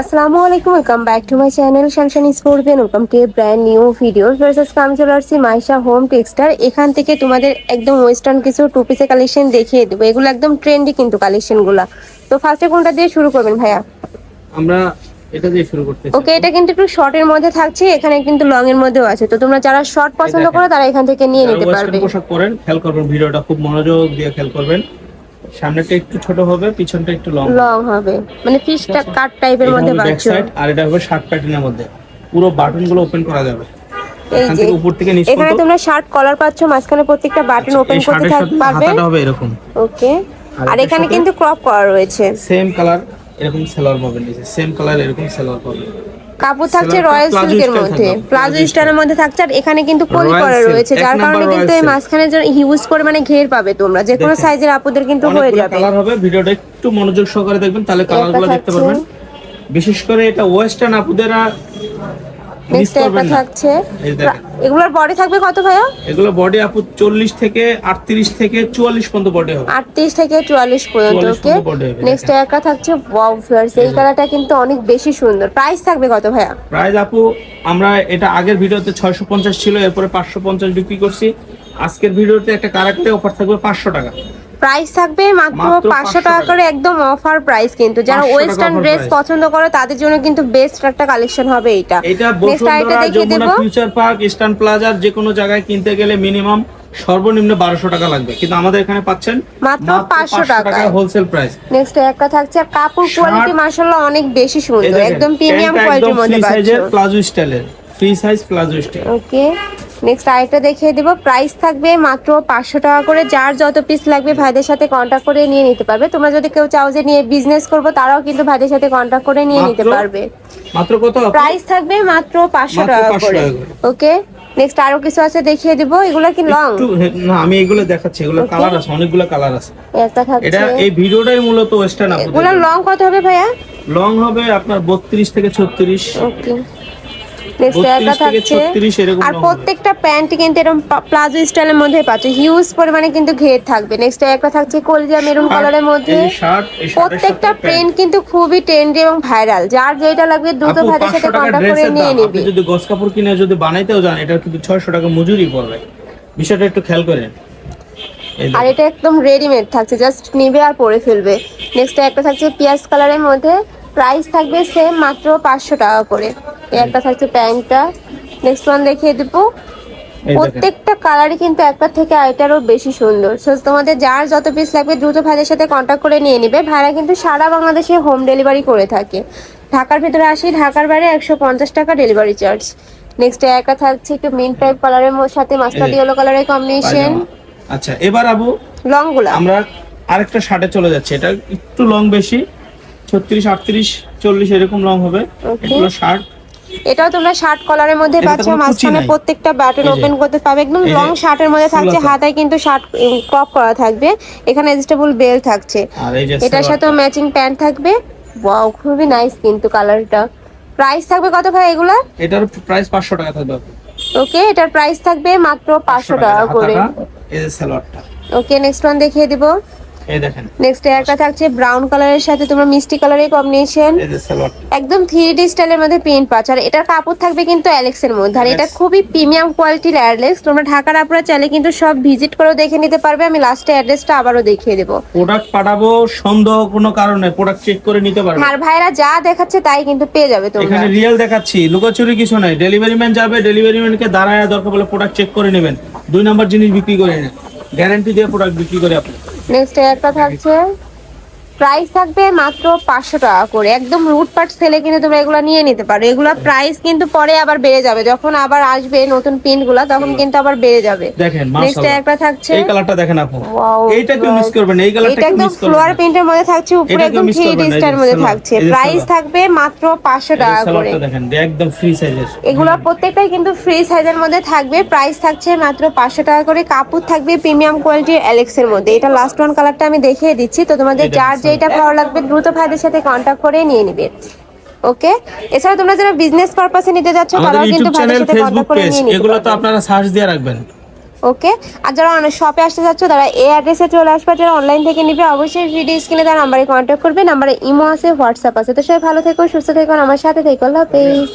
আসসালামু আলাইকুম welcome back to my channel Shanshan sport Ben welcome to brand new video versus come চলে আসছি Maisha home টেক্সটার এখান থেকে তোমাদের একদম ওয়েস্টার্ন কিছু টু পিসের কালেকশন দেখিয়ে দেবো। এগুলো একদম ট্রেন্ডি কিন্তু কালেকশনগুলো তো ফার্স্টে কোনটা দিয়ে শুরু করবেন ভাইয়া? আমরা এটা দিয়ে শুরু করতেছি। ওকে এটা কিন্তু একটু শর্টের মধ্যে থাকছে এখানে কিন্তু লং এর মধ্যেও আছে। তো তোমরা যারা শর্ট পছন্দ করো তারা এখান থেকে নিয়ে নিতে western পারবে। পোশাক পরেন খেয়াল করবেন ভিডিওটা খুব মনোযোগ দিয়ে খেয়াল করবেন। সামনেটা একটু ছোট হবে পিছনটা একটু লং লং হবে। মানে ফিশটা কাট টাইপের মধ্যে ব্যাক সাইড আর এটা হবে শার্ট প্যাটার্নের মধ্যে। পুরো বাটনগুলো ওপেন করা যাবে। এই যে উপর থেকে নিচ এখানে তোমরা শার্ট কলার পাচ্ছ মাঝখানে প্রত্যেকটা বাটন ওপেন করতে শার্টের পারবে? হাতাটা হবে এরকম। ওকে আর এখানে কিন্তু ক্রপ করা রয়েছে। সেম কালার এরকম সেলার পাবেন সেম কালার এরকম সেলার পাবেন। কাপড় থাকছে রয়্যাল সিল্কের মধ্যে। প্লাজো স্টাইলের মধ্যে থাকছে আর এখানে কিন্তু কলি করা রয়েছে যার কারণে কিন্তু এই। মাঝখানে হিউজ মানে ঘের পাবে তোমরা। যে কোনো সাইজের আপুদের কিন্তু হয়ে যাবে। কালার হবে ভিডিওটা একটু মনোযোগ সহকারে দেখবেন তাহলে কালারগুলো দেখতে পারবেন। বিশেষ করে এটা ওয়েস্টার্ন আপুদেরা নেক্সট একটা থাকছে। এগুলোর বডি থাকবে কত ভাইয়া? এগুলো বডি আপু চল্লিশ থেকে আটত্রিশ থেকে চুয়াল্লিশ পর্যন্ত বডি হবে। থেকে চুয়াল্লিশ পর্যন্ত 44 ওকে পর্যন্ত নেক্সট একটা থাকছে ওয়াও ফিয়ার্স এই কালারটা কিন্তু অনেক বেশি সুন্দর। প্রাইস থাকবে কত ভাইয়া? প্রাইস আপু আমরা এটা আগের ভিডিওতে ছয়শো পঞ্চাশ ছিল এরপরে পাঁচশো পঞ্চাশ বিক্রি করছি। আজকের ভিডিওতে একটা কারাক্টে অফার থাকবে পাঁচশো টাকা। প্রাইস থাকবে মাত্র পাঁচশো 500 টাকা। করে একদম অফার প্রাইস কিন্তু। যারা ওয়েস্টার্ন ড্রেস পছন্দ করে তাদের জন্য কিন্তু বেস্ট একটা কালেকশন হবে এটা ফিউচার পার্ক ইস্টার্ন প্লাজার যে কোনো জায়গায় কিনতে গেলে মিনিমাম সর্বনিম্ন বারোশো টাকা লাগবে। কিন্তু আমাদের এখানে পাচ্ছেন মাত্র পাঁচশো টাকা। হোলসেল প্রাইস নেক্সট একটা থাকছে আর কাপড় কোয়ালিটি মাশাআল্লাহ অনেক বেশি সুন্দর। একদম প্রিমিয়াম কোয়ালিটির মধ্যে প্লাজো স্টাইলের free size palazzo style okay next আরেকটা দেখিয়ে দেবো। প্রাইস থাকবে মাত্র পাঁচশো টাকা করে। যার যত পিস লাগবে ভাইদের সাথে কন্ট্যাক্ট করে নিয়ে নিতে পারবে। তোমরা যদি কেউ চাও যে নিয়ে বিজনেস করব তারাও কিন্তু ভাইদের সাথে কন্ট্যাক্ট করে নিয়ে নিতে পারবে। মাত্র কত প্রাইস থাকবে মাত্র পাঁচশো টাকা করে। ওকে নেক্সট আরও কিছু আছে দেখিয়ে দিব। এগুলো কি লং না আমি এগুলো দেখাচ্ছি। এগুলো কালার আছে অনেকগুলো কালার আছে। একটা এটা থাকছে এই ভিডিওটাই মূলত ওয়েস্টার্ন এগুলো লং কত হবে ভাইয়া? লং হবে আপনার বত্রিশ থেকে ছত্রিশ। ওকে নেক্সট 32 একটা থাকছে। 36 এরকম আর প্রত্যেকটা প্যান্ট কিন্তু এরকম প্লাজো স্টাইলের মধ্যে পাচ্ছ। হিউজ পরিমাণে কিন্তু ঘের থাকবে। নেক্সট একটা থাকছে কলজিয়া মেরুন কালারের মধ্যে। প্রত্যেকটা প্রিন্ট কিন্তু খুবই ট্রেন্ডি এবং ভাইরাল যার যেটা লাগবে দ্রুত ভাইদের সাথে কন্ট্যাক্ট করে নিয়ে নিবি। যদি গস কাপড় কিনে যদি বানাইতেও যান এটা কিন্তু ছয়শো টাকা মজুরি পড়বে। বিষয়টা একটু খেয়াল করেন আর এটা একদম রেডিমেড থাকছে। জাস্ট নিবে আর পরে ফেলবে। নেক্সট একটা থাকছে পিয়াজ কালারের মধ্যে। প্রাইস থাকবে সেম মাত্র পাঁচশো টাকা করে। একটা থাকছে প্যান্টটা। নেক্সট ওয়ান দেখিয়ে দেবো। প্রত্যেকটা কালারই কিন্তু একটা থেকে আরেকটারও বেশি সুন্দর। সো তোমাদের যার যত পিস লাগবে দ্রুত ভাইদের সাথে কন্ট্যাক্ট করে নিয়ে নিবে। ভাইরা কিন্তু সারা বাংলাদেশে হোম ডেলিভারি করে থাকে। ঢাকার ভিতরে আসি ঢাকার বাইরে একশো পঞ্চাশ টাকা ডেলিভারি চার্জ নেক্সট একটা থাকছে একটু মিন টাইপ কালারের সাথে মাস্টার্ড ইয়েলো কালারের কম্বিনেশন আচ্ছা এবার আবু লংগুলা আমরা আরেকটা শার্টে চলে যাচ্ছি। এটা একটু লং বেশি ছত্রিশ আটত্রিশ চল্লিশ এরকম লং হবে. এগুলো শার্ট এটাও তোমরা শার্ট কলারের মধ্যে পাচ্ছ মাঝখানে প্রত্যেকটা বাটন ওপেন করতে পারবে একদম লং শার্টের মধ্যে থাকছে হাতায় কিন্তু শার্ট ক্রপ করা থাকবে। এখানে অ্যাডজাস্টেবল বেল থাকছে। আর এটার। সাথেও ম্যাচিং প্যান্ট থাকবে। ওয়াও খুবই নাইস কিন্তু কালারটা প্রাইস থাকবে কত ভাই এগুলা? এটার প্রাইস পাঁচশো টাকা থাকবে। ওকে এটার প্রাইস থাকবে মাত্র পাঁচশো টাকা করে। এই যে সালোয়ারটা। ওকে নেক্সট ওয়ান দেখিয়ে দিব। এই দেখেন। নেক্সট একটা থাকছে ব্রাউন কালারের সাথে তোমার মিষ্টি কালারের কম্বিনেশন একদম থ্রি ডি স্টাইলের মধ্যে প্রিন্ট পাচ্ছ। আর এটার কাপড় থাকবে কিন্তু অ্যালেক্স এর মধ্যে। আর এটা খুবই প্রিমিয়াম কোয়ালিটির অ্যালেক্স তোমরা ঢাকার আপনারা চাইলে কিন্তু সব ভিজিট করেও দেখে নিতে পারবে। আমি লাস্টে অ্যাড্রেসটা আবারও দেখিয়ে দেবো। প্রোডাক্ট পাঠাবো সন্দেহ কোনো কারণে। প্রোডাক্ট চেক করে নিতে পারবে। আর ভাইরা যা দেখাচ্ছে তাই কিন্তু পেয়ে যাবে তোমরা। এখানে রিয়েল দেখাচ্ছি। লুকোচুরি কিছু নাই। ডেলিভারি ম্যান যাবে ডেলিভারি ম্যানকে দাঁড়ায় দরকার বলে প্রোডাক্ট চেক করে নেবেন। দুই নাম্বার জিনিস বিক্রি করে নেন। গ্যারান্টি দিয়ে প্রোডাক্ট বিক্রি করে আপনি। নেক্সট একটা থাকছে প্রাইস থাকবে মাত্র পাঁচশো টাকা করে। একদম রুট পার্ট সেলে কিন্তু তোমরা এগুলো নিয়ে নিতে পারো। এগুলো প্রাইস কিন্তু পরে আবার বেড়ে যাবে। যখন আবার আসবে নতুন প্রিন্টগুলা তখন কিন্তু আবার বেড়ে যাবে। দেখেন নেক্সট একটা থাকছে। এই কালারটা দেখেন আপু। এইটা কেউ মিস করবেন এই কালারটা এটা একদম ফ্লোয়ার প্রিন্টের মধ্যে থাকছে উপরে একদম থ্রি ডিস্টার মধ্যে থাকছে। প্রাইস থাকবে মাত্র পাঁচশো এই টাকা করে। দেখেন একদম ফ্রি সাইজের এগুলো প্রত্যেকটাই কিন্তু ফ্রি সাইজের মধ্যে থাকবে। প্রাইস থাকছে মাত্র পাঁচশো টাকা করে। কাপড় থাকবে প্রিমিয়াম কোয়ালিটির অ্যালেক্স এর মধ্যে। এটা লাস্ট ওয়ান কালারটা আমি দেখিয়ে দিচ্ছি। তো তোমাদের যার। যেটা ভালো লাগবে দ্রুত ভাইদের সাথে কন্ট্যাক্ট করে নিয়ে নিবে। ওকে এছাড়া তোমরা যারা বিজনেস পারপাসে নিতে যাচ্ছ তারাও কিন্তু ভাইদের সাথে ফেসবুক কন্ট্যাক্ট করে নিয়ে নিতে এগুলো তো আপনারা সার্চ দিয়ে রাখবেন। ওকে আর যারা শপে আসতে যাচ্ছ তারা এই অ্যাড্রেসে চলে আসবে যারা অনলাইন থেকে নিবে অবশ্যই ভিডিও স্ক্রিনে তার নাম্বারে কন্ট্যাক্ট করবে। নাম্বারে ইমো আছে হোয়াটসঅ্যাপ আছে। তো সবাই ভালো থেকো সুস্থ থেকো আমার সাথে থেকো। আল্লাহ হাফেজ।